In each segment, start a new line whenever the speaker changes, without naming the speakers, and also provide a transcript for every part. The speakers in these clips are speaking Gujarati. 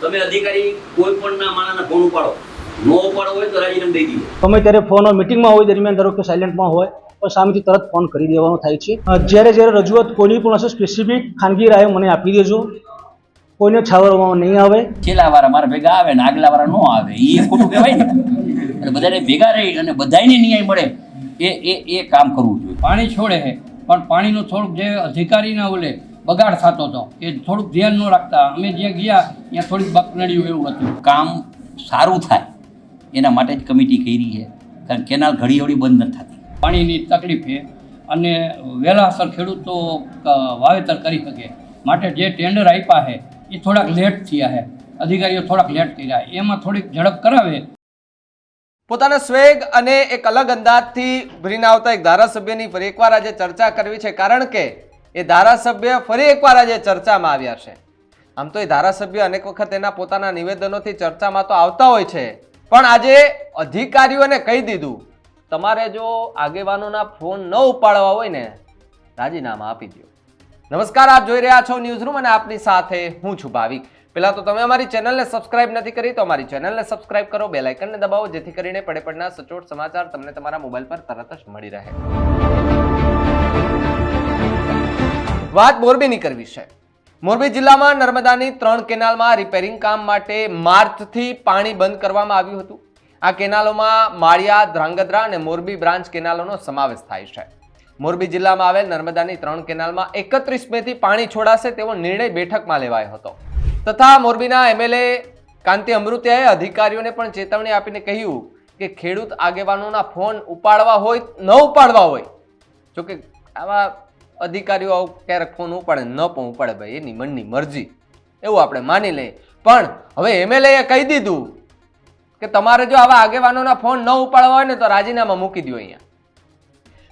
તમે અધિકારી કોઈ પણ ના માણસના ફોન ઉપાડો. નો ઉપાડો હોય તો રાજીનામું દઈ દીધો.
તમે ત્યારે ફોન મિટિંગમાં હોય દરમિયાન ધારો કે સાયલેન્ટમાં હોય પણ સામેથી તરત ફોન કરી દેવાનો થાય છે. જ્યારે જ્યારે રજૂઆત કોઈની પણ હશે સ્પેસિફિક ખાનગી રાયો મને આપી દેજો. કોઈને છાવરવામાં નહીં આવે.
છેલ્લા વાળા મારા ભેગા આવે ને આગલા વાળા ન આવે. એ ખોટું કહેવાય ને. એટલે બધાને ભેગા રહી અને બધાને ન્યાય મળે. એ એ એ કામ કરવું જોઈએ.
પાણી છોડે પણ પાણીનો થોડુંક જે અધિકારી ના ઓલે બગાડ થતો હતો. એ થોડુંક ધ્યાન ન રાખતા અમે જ્યાં ગયા ત્યાં થોડીક બકનડ્યું એવું હતું.
કામ સારું થાય. એના માટે જ કમિટી કરી છે. કારણ કેનાલ ઘડી ઘડી બંધ નથી થતી.
પાણીની તકલીફ છે. અને વહેલાસર ખેડૂતો વાવેતર કરી શકે. માટે જે ટેન્ડર આપ્યા છે એ થોડાક લેટ થયા છે. અધિકારીઓ થોડાક લેટ કર્યા. એમાં થોડીક ઝડપ કરાવે.
પોતાના સ્વેગ અને એક અલગ અંદાજથી ભરીને આવતા એક ધારાસભ્યની ફરી એકવાર આજે ચર્ચા કરવી છે. કારણ કે એ ધારાસભ્ય ફરી એકવાર આજે ચર્ચામાં આવ્યા છે. આમ તો એ ધારાસભ્ય અનેક વખત એના પોતાના નિવેદનોથી ચર્ચામાં તો આવતા હોય છે. પણ આજે અધિકારીઓને કહી દીધું, તમારે જો આગેવાનોના ફોન ન ઉપાડવા હોય ને, રાજીનામા આપી દો નમસ્કાર, આપ જોઈ રહ્યા છો ન્યૂઝરૂમ અને આપની સાથે હું છું ભાવિક. પહેલાં તો તમે અમારી ચેનલને સબસ્ક્રાઇબ નથી કરી તો અમારી ચેનલને સબસ્ક્રાઇબ કરો બે લાઇકનને દબાવો, જેથી કરીને પડે પડના સચોટ સમાચાર તમને તમારા મોબાઈલ પર તરત જ મળી રહે. વાત મોરબીની કરવી છે. મોરબી જિલ્લામાં નર્મદાની ત્રણ કેનાલમાં રિપેરિંગ કામ માટે માર્ચથી પાણી બંધ કરવામાં આવ્યું હતું. આ કેનાલોમાં માળિયા, ધ્રાંગધ્રા અને મોરબી બ્રાન્ચ કેનાલોનો સમાવેશ થાય છે. મોરબી જિલ્લામાં આવેલ નર્મદાની ત્રણ કેનાલમાં એકત્રીસ મેથી પાણી છોડાશે તેવો નિર્ણય બેઠકમાં લેવાયો હતો. તથા મોરબીના એમએલએ કાંતિ અમૃતિયાએ અધિકારીઓને પણ ચેતવણી આપીને કહ્યું કે ખેડૂત આગેવાનોના ફોન ઉપાડવા હોય, ન ઉપાડવા હોય, જોકે આવા અધિકારીઓ આવું ક્યારેક ફોન ઉપાડે, ન પણ ઉપાડે ભાઈ, એની મનની મરજી. એવું આપણે માની લઈએ. પણ હવે એમએલએ કહી દીધું કે તમારે જો આવા આગેવાનોના ફોન ન ઉપાડવા હોય ને તો રાજીનામા મૂકી દો અહીંયા.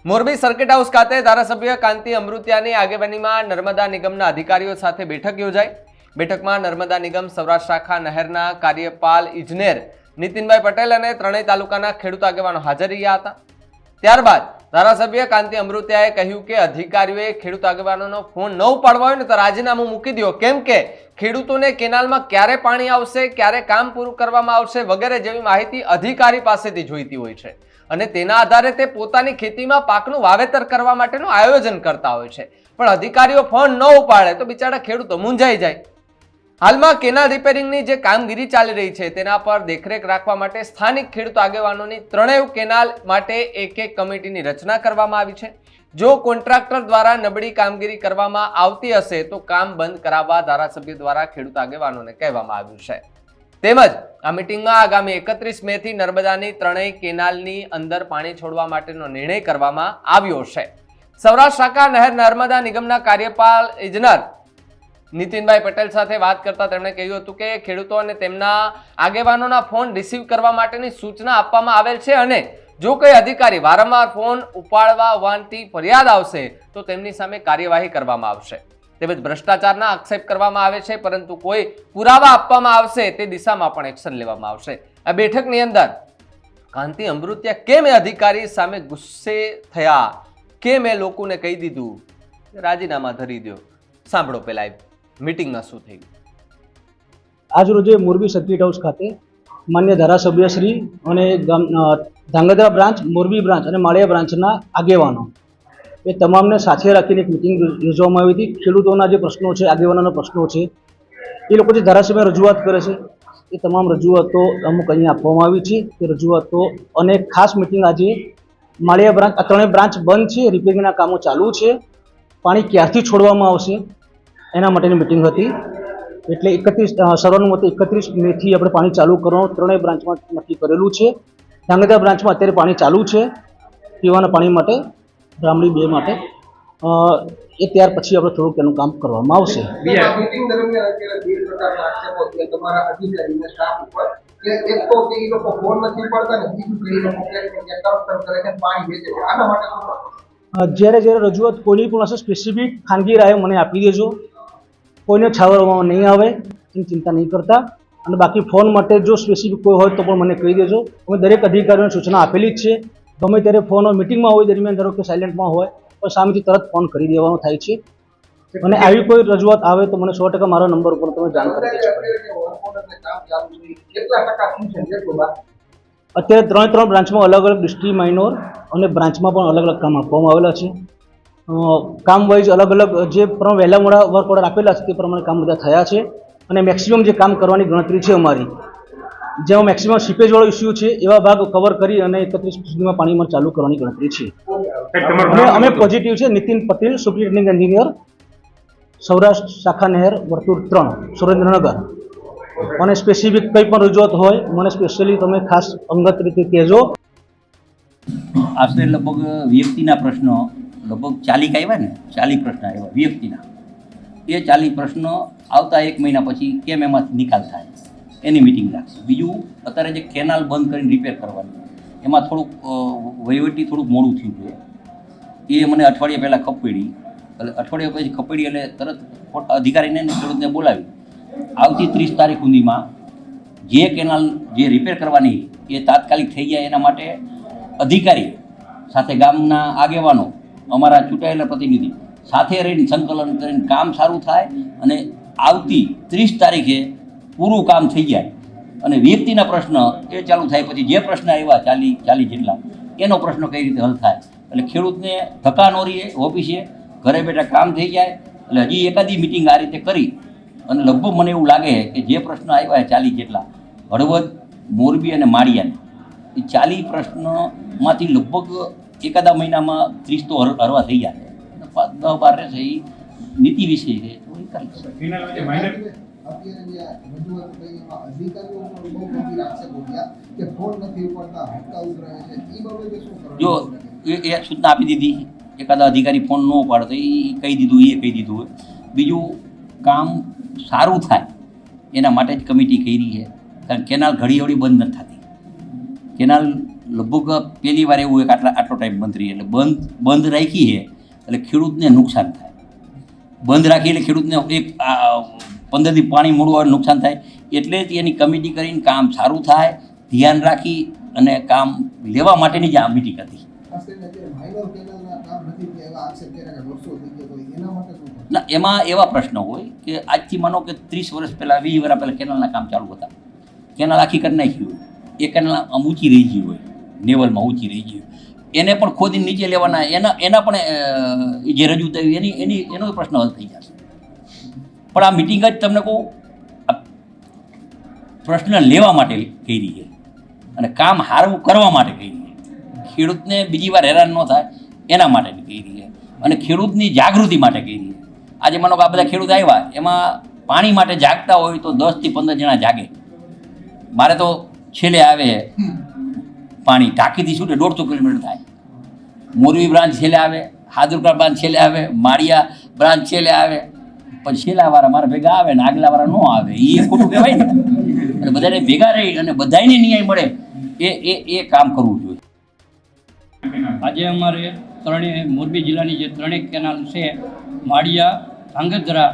મોરબી સર્કિટ હાઉસ ખાતે ધારાસભ્ય કાંતિ અમૃતિયાની આગેવાનીમાં નર્મદા નિગમના અધિકારીઓ સાથે બેઠક યોજાઈ. બેઠકમાં નર્મદા નિગમ સૌરાષ્ટ્ર શાખા નહેરના કાર્યપાલ ઇજનેર નીતિનભાઈ પટેલ અને ત્રણેય તાલુકાના ખેડૂત આગેવાનો હાજર રહ્યા હતા. ત્યારબાદ ધારાસભ્ય કાંતિ અમૃત્યાએ કહ્યું કે અધિકારીઓએ ખેડૂત આગેવાનોનો ફોન ન ઉપાડવા હોય ને તો રાજીનામું મૂકી દો. કેમ કે ખેડૂતોને કેનાલમાં ક્યારે પાણી આવશે, ક્યારે કામ પૂરું કરવામાં આવશે વગેરે જેવી માહિતી અધિકારી પાસેથી જોઈતી હોય છે. અને તેના આધારે તે પોતાની ખેતીમાં પાકનું વાવેતર કરવા માટેનું આયોજન કરતા હોય છે. પણ અધિકારીઓ ફોન ન ઉપાડે તો બિચારા ખેડૂતો મૂંઝાઈ જાય. હાલમાં કેનાલ રિપેરિંગની જે કામગીરી ચાલી રહી છે, તેના પર દેખરેખ રાખવા માટે સ્થાનિક ખેડૂત આગેવાનોની ત્રણેય કેનાલ માટે એક એક કમિટીની રચના કરવામાં આવી છે. જો કોન્ટ્રાક્ટર દ્વારા નબળી કામગીરી કરવામાં આવતી હશે, તો કામ બંધ કરાવવા ધારાસભ્ય દ્વારા ખેડૂત આગેવાનોને કહેવામાં આવ્યું છે. તેમજ આ મિટિંગમાં આગામી એકત્રીસ મે થી નર્મદાની ત્રણેય કેનાલની અંદર પાણી છોડવા માટેનો નિર્ણય કરવામાં આવ્યો છે. સૌરાષ્ટ્ર શાખા નહેર નર્મદા નિગમના કાર્યપાલ ઇજનર નીતિનભાઈ પટેલ સાથે વાત કરતા તેમણે કહ્યું હતું કે ખેડૂતો અને તેમના આગેવાનોના ફોન રિસીવ કરવા માટેની સૂચના આપવામાં આવેલ છે અને જો કોઈ અધિકારી વારંવાર ફોન ઉપાડવા હોવાની ફરિયાદ આવશે, તો તેમની સામે કાર્યવાહી કરવામાં આવશે. તેમજ ભ્રષ્ટાચારના આક્ષેપ કરવામાં આવે છે, પરંતુ કોઈ પુરાવા આપવામાં આવશે, તે દિશામાં પણ એક્શન લેવામાં આવશે. આ બેઠકની અંદર કાંતિ અમૃત્યા કેમ એ અધિકારી સામે ગુસ્સે થયા? કેમ એ લોકોને કહી દીધું? રાજીનામા ધરી દો સાંભળો પેલા મીટિંગમાં શું થયું?
આજ રોજે મોરબી સર્કિટ હાઉસ ખાતે માન્ય ધારાસભ્ય શ્રી અને ધાંગધ્રા બ્રાન્ચ, મોરબી બ્રાન્ચ અને માળિયા બ્રાન્ચના આગેવાનો. એ તમામને સાથે રાખીને એક મિટિંગ યોજવામાં આવી હતી. ખેડૂતોના જે પ્રશ્નો છે, આગેવાનોના પ્રશ્નો છે, એ લોકો જે ધારાસભ્ય રજૂઆત કરે છે, એ તમામ રજૂઆતો અમુક અહીંયા આપવામાં આવી છે. તે રજૂઆતો અને ખાસ મિટિંગ આજે માળિયા બ્રાન્ચ, આ ત્રણેય બ્રાન્ચ બંધ છે. રિપેરિંગના કામો ચાલુ છે. પાણી ક્યારથી છોડવામાં આવશે? એના માટેની મિટિંગ હતી. એટલે એકત્રીસ સર્વાનુમતે એકત્રીસ મેથી આપણે પાણી ચાલુ કરવાનું. ત્રણેય બ્રાન્ચમાં નક્કી કરેલું છે. ધાંગધ્રા બ્રાન્ચમાં અત્યારે પાણી ચાલુ છે પીવાના પાણી માટે બ્રાહ્મણી બે માટે. એ ત્યાર પછી આપણે થોડુંક એનું કામ કરવામાં આવશે. જ્યારે જ્યારે રજૂઆત કોઈની પણ હશે સ્પેસિફિક ખાનગી રાયો મને આપી દેજો. કોઈને છાવરવામાં નહીં આવે, એની ચિંતા નહીં કરતા. અને બાકી ફોન માટે જો સ્પેસિફિક કોઈ હોય તો પણ મને કહી દેજો. અમે દરેક અધિકારીઓને સૂચના આપેલી જ છે. ગમે ત્યારે ફોન મિટિંગમાં હોય, દરમિયાન ધારો કે સાયલેન્ટમાં હોય, તો સામેથી તરત ફોન કરી દેવાનો થાય છે. અને આવી કોઈ રજૂઆત આવે તો મને સો ટકા મારા નંબર ઉપર તમે જાણ કરી દેજો.
અત્યારે
ત્રણ ત્રણ બ્રાન્ચમાં અલગ અલગ ડિસ્ટ્રિક્ટ માઇનોર અને બ્રાન્ચમાં પણ અલગ અલગ કામ આપવામાં આવેલા છે. કામ વાઇઝ અલગ અલગ જે પ્રમાણે વહેલા મોડા વર્ક ઓર્ડર આપેલા છે તે પ્રમાણે કામ બધા થયા છે અને મેક્સિમમ જે કામ કરવાની ગણતરી છે અમારી. જેમાં મેક્સિમમ સીપેજવાળો ઇસ્યુ છે એવા ભાગ કવર કરી અને એકત્રીસ સુધીમાં પાણીમાં ચાલુ કરવાની ગણતરી છે. અમે અમે પોઝિટિવ છે નીતિન પટેલ સુપ્રિન્ટેન્ડિંગ એન્જિનિયર સૌરાષ્ટ્ર શાખા નહેર વર્તુળ ત્રણ સુરેન્દ્રનગર. મને સ્પેસિફિક કંઈ પણ રજૂઆત હોય મને સ્પેશિયલી તમે ખાસ અંગત રીતે કહેજો.
આશરે લગભગ વ્યક્તિના પ્રશ્નો લગભગ ચાલીક આવ્યા ને? ચાલી પ્રશ્ન આવ્યા વ્યક્તિના. એ ચાલી પ્રશ્નો આવતા એક મહિના પછી કેમ એમાંથી નિકાલ થાય? એની મિટિંગ રાખશે. બીજું, અત્યારે જે કેનાલ બંધ કરીને રિપેર કરવાની, એમાં થોડુંક વહીવટી થોડુંક મોડું થયું છે. એ મને અઠવાડિયા પહેલાં ખપેડી એટલે અઠવાડિયા પછી ખપેડી એટલે તરત અધિકારીને ખેડૂતને બોલાવી. આવતી ત્રીસ તારીખ સુધીમાં જે કેનાલ જે રિપેર કરવાની એ તાત્કાલિક થઈ જાય એના માટે અધિકારી સાથે ગામના આગેવાનો અમારા ચૂંટાયેલા પ્રતિનિધિ સાથે રહીને સંકલન કરીને કામ સારું થાય અને આવતી ત્રીસ તારીખે પૂરું કામ થઈ જાય. અને વ્યક્તિના પ્રશ્ન એ ચાલુ થાય, પછી જે પ્રશ્ન આવ્યા ચાલી ચાલી જેટલા, એનો પ્રશ્ન કઈ રીતે હલ થાય? એટલે ખેડૂતને ધક્કા ન રહીએ ઓફિસે, ઘરે બેઠા કામ થઈ જાય, એટલે હજી એકાદી મિટિંગ આ રીતે કરી. અને લગભગ મને એવું લાગે કે જે પ્રશ્ન આવ્યા એ ચાલી જેટલા. હળવદ, મોરબી અને માળિયાને એ ચાલી પ્રશ્નમાંથી લગભગ એકાદા મહિનામાં ત્રીસ તો હર- હરવા થઈ જાય છે. દહ બાર રહેશે એ નીતિ વિશે છે તો એ કરી
જે એ
સૂચના આપી દીધી એકાદા અધિકારી ફોન ન ઉપાડે તો એ કહી દીધું એ કહી દીધું હોય. બીજું કામ સારું થાય એના માટે જ કમિટી કરી છે. કારણ કેનાલ ઘડી ઘડી બંધ નથી થતી. કેનાલ લગભગ પહેલી વાર એવું હોય કે આટલા આટલો ટાઈમ બંધ રહી. એટલે બંધ બંધ રાખી છે એટલે ખેડૂતને નુકસાન થાય. બંધ રાખી એટલે ખેડૂતને એક આ, પંદર દી પાણી મોડું આવે નુકસાન થાય. એટલે જ એની કમિટી કરીને કામ સારું થાય ધ્યાન રાખી અને કામ લેવા માટેની જ આ મિટિંગ હતી? ના એમાં એવા પ્રશ્નો હોય કે આજથી માનો કે ત્રીસ વર્ષ પહેલાં વીસ વર્ષ પહેલાં કેનાલના કામ ચાલુ હતા. કેનાલ આખી કરી નાખી હોય. એ કેનાલ આમ ઊંચી રહી ગઈ હોય. નેવલમાં ઊંચી રહી ગયું. એને પણ ખોદીને નીચે લેવાના, એના એના પણ જે રજૂ થયું, એની એની, એનો પ્રશ્ન હલ થઈ જશે. પણ આ મિટિંગ જ તમને કહું પ્રશ્ન લેવા માટે કરી છે. અને કામ હારવું કરવા માટે કરી છે. ખેડૂતને બીજી વાર હેરાન ન થાય, એના માટે કરી છે. અને ખેડૂતની જાગૃતિ માટે કરી છે. આજે માનો કે આ બધા ખેડૂત આવ્યા, એમાં પાણી માટે જાગતા હોય તો દસથી પંદર જણા જાગે. મારે તો છેલ્લે આવે પાણી ટાંકીથી છૂટે દોઢસો કિલોમીટર થાય. મોરબી બ્રાન્ચ છેલ્લે આવે, હાદુરકા બ્રાન્ચ છેલ્લે આવે, માળિયા બ્રાન્ચ છેલ્લે આવે. પણ છેલ્લા વાળા મારા ભેગા આવે ને આગલા વાળા ન આવે. એ ખોટું કહેવાય ને. એટલે બધાને ભેગા રહી અને બધાને ન્યાય મળે. એ એ એ કામ કરવું જોઈએ.
આજે અમારે ત્રણેય, મોરબી જિલ્લાની જે ત્રણેય કેનાલ છે, માળિયા, ધાંગધ્રા,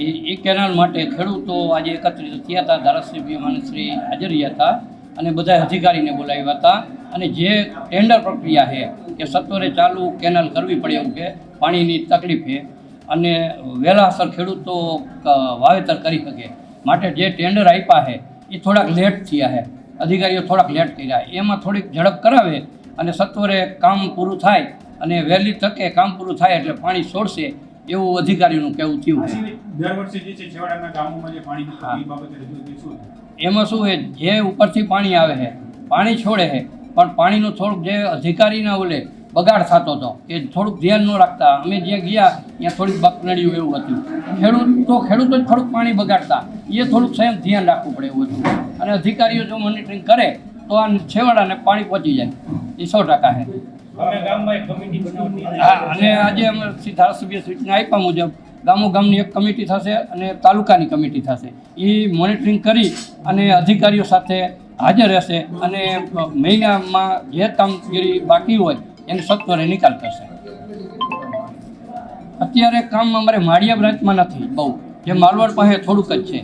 એ એ કેનાલ માટે ખેડૂતો આજે એકત્રિત થયા હતા. ધારાસભ્ય માનશ્રી હાજર રહ્યા હતા. અને બધા અધિકારીને બોલાવ્યા હતા. અને જે ટેન્ડર પ્રક્રિયા છે કે સત્વરે ચાલુ કેનાલ કરવી પડે એવું કે પાણીની તકલીફ છે, અને વહેલાસર ખેડૂતો વાવેતર કરી શકે. માટે જે ટેન્ડર આપ્યા છે એ થોડાક લેટ થયા છે. અધિકારીઓ થોડાક લેટ કર્યા. એમાં થોડીક ઝડપ કરાવે અને સત્વરે કામ પૂરું થાય અને વહેલી તકે કામ પૂરું થાય એટલે પાણી છોડશે. એવું અધિકારીનું કેવું થયું
દર વર્ષે જે છે છેવાડાના ગામોમાં જે પાણી બાબતે રજૂઆત
એમાં શું છે? જે ઉપરથી પાણી આવે છે પાણી છોડે છે પણ પાણીનું થોડુંક જે અધિકારીના ઓલે બગાડ થતો હતો એ થોડુંક ધ્યાન ન રાખતા. અમે જ્યાં ગયા ત્યાં થોડીક બકનડ્યું એવું હતું. ખેડૂત તો ખેડૂતો જ થોડુંક પાણી બગાડતા. એ થોડુંક સ્વયં ધ્યાન રાખવું પડે એવું હતું. અને અધિકારીઓ જો મોનિટરિંગ કરે તો આ છેવાડાને પાણી પહોંચી જાય. એ સો ટકા છે. અને આજે અમે ધારાસભ્ય સૂચના આપ્યા મુજબ ગામો ગામની એક કમિટી થશે અને તાલુકાની કમિટી થશે. એ મોનિટરિંગ કરી અને અધિકારીઓ સાથે હાજર રહેશે અને મહિનામાં જે કામગીરી બાકી હોય એની સત્વરે નિકાલ કરશે. અત્યારે કામ અમારે માળિયા બ્રાન્ચમાં નથી, બહુ. જે માલવાડ પાસે થોડુંક જ છે.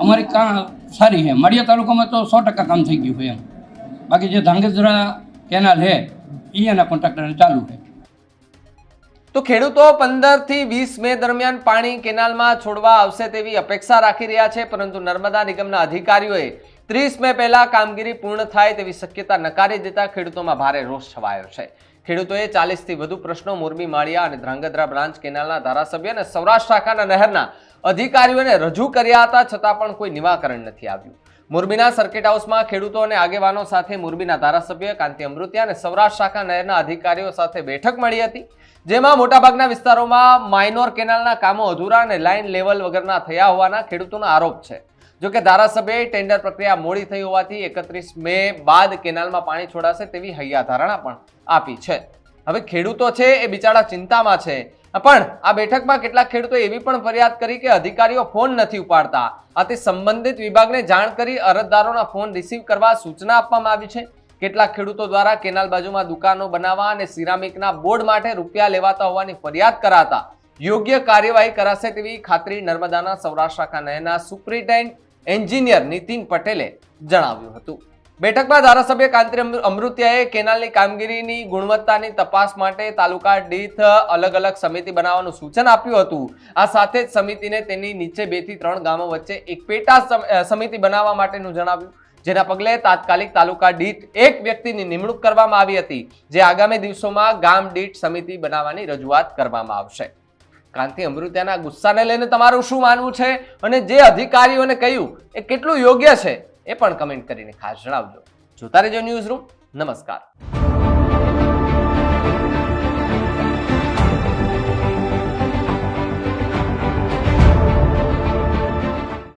અમારી કામ સારી છે. માળિયા તાલુકામાં તો સો ટકા કામ થઈ ગયું હોય એમ. બાકી જે ધાંગધ્રા કેનાલ છે એના કોન્ટ્રાક્ટરને ચાલુ છે.
તો ખેડૂતો પંદરથી વીસ મે દરમિયાન પાણી કેનાલમાં છોડવા આવશે તેવી અપેક્ષા રાખી રહ્યા છે, પરંતુ નર્મદા નિગમના અધિકારીઓએ ત્રીસ મે પહેલા કામગીરી પૂર્ણ થાય તેવી શક્યતા નકારી દેતા ખેડૂતોમાં ભારે રોષ છવાયો છે. ખેડૂતોએ ચાલીસથી વધુ પ્રશ્નો મોરબી, માળિયા અને ધ્રાંગધ્રા બ્રાન્ચ કેનાલના ધારાસભ્ય અને સૌરાષ્ટ્ર શાખાના નહેરના અધિકારીઓને રજૂ કર્યા હતા, છતાં પણ કોઈ નિવાકરણ નથી આવ્યું. મોરબીના સર્કિટ હાઉસમાં ખેડૂતો અને આગેવાનો સાથે મોરબીના ધારાસભ્ય કાંતિ અમૃતિયા અને સૌરાષ્ટ્ર શાખા નહેરના અધિકારીઓ સાથે બેઠક મળી હતી, જેમાં મોટાભાગના વિસ્તારોમાં માઇનોર કેનાલના કામો અધૂરા અને લાઇન લેવલ વગરના થયા હોવાના ખેડૂતોનો આરોપ છે. જોકે ધારાસભ્યએ ટેન્ડર પ્રક્રિયા મોડી થઈ હોવાથી એકત્રીસ મે બાદ કેનાલમાં પાણી છોડાશે તેવી હૈયા ધારણા પણ આપી છે. હવે ખેડૂતો છે એ બિચારા ચિંતામાં છે. પણ આ બેઠકમાં કેટલાક ખેડૂતો એવી પણ ફરિયાદ કરી કે અધિકારીઓ ફોન નથી ઉપાડતા. આથી સંબંધિત વિભાગને જાણ કરી અરજદારોના ફોન રિસીવ કરવા સૂચના આપવામાં આવી છે. કેટલાક ખેડૂતો દ્વારા કેનાલ બાજુમાં દુકાનો બનાવવા અને સિરામિકના બોર્ડ માટે રૂપિયા લેવાતા હોવાની ફરિયાદ કરાતા યોગ્ય કાર્યવાહી કરાશે તેવી ખાતરી નર્મદાના સૌરાષ્ટ્ર શાખા નહેરના સુપ્રિન્ટેન્ડન્ટ એન્જિનિયર નીતિન પટેલે જણાવ્યું હતું. બેઠકમાં ધારાસભ્ય કાંતિ અમૃત્યાએ કેનાલની કામગીરીની ગુણવત્તાની તપાસ માટે તાલુકા દીઠ અલગ અલગ સમિતિ બનાવવાનું સૂચન આપ્યું હતું. આ સાથે જ સમિતિને તેની નીચે બેથી ત્રણ ગામો વચ્ચે એક પેટા સમ- સમિતિ બનાવવા માટેનું જણાવ્યું. જેના પગલે તાત્કાલિક તાલુકા દીઠ એક વ્યક્તિની નિમણૂક કરવામાં આવી હતી, જે આગામી દિવસોમાં ગામ દીઠ સમિતિ બનાવવાની રજૂઆત કરવામાં આવશે. ક્રાંતિ અમૃત્યાના ગુસ્સાને લઈને તમારું શું માનવું છે? અને જે અધિકારીઓને કહ્યું, એ કેટલું યોગ્ય છે? એ પણ કમેન્ટ કરીને ખાસ જણાવજો. જોતા રહેજો ન્યૂઝ રૂમ નમસ્કાર.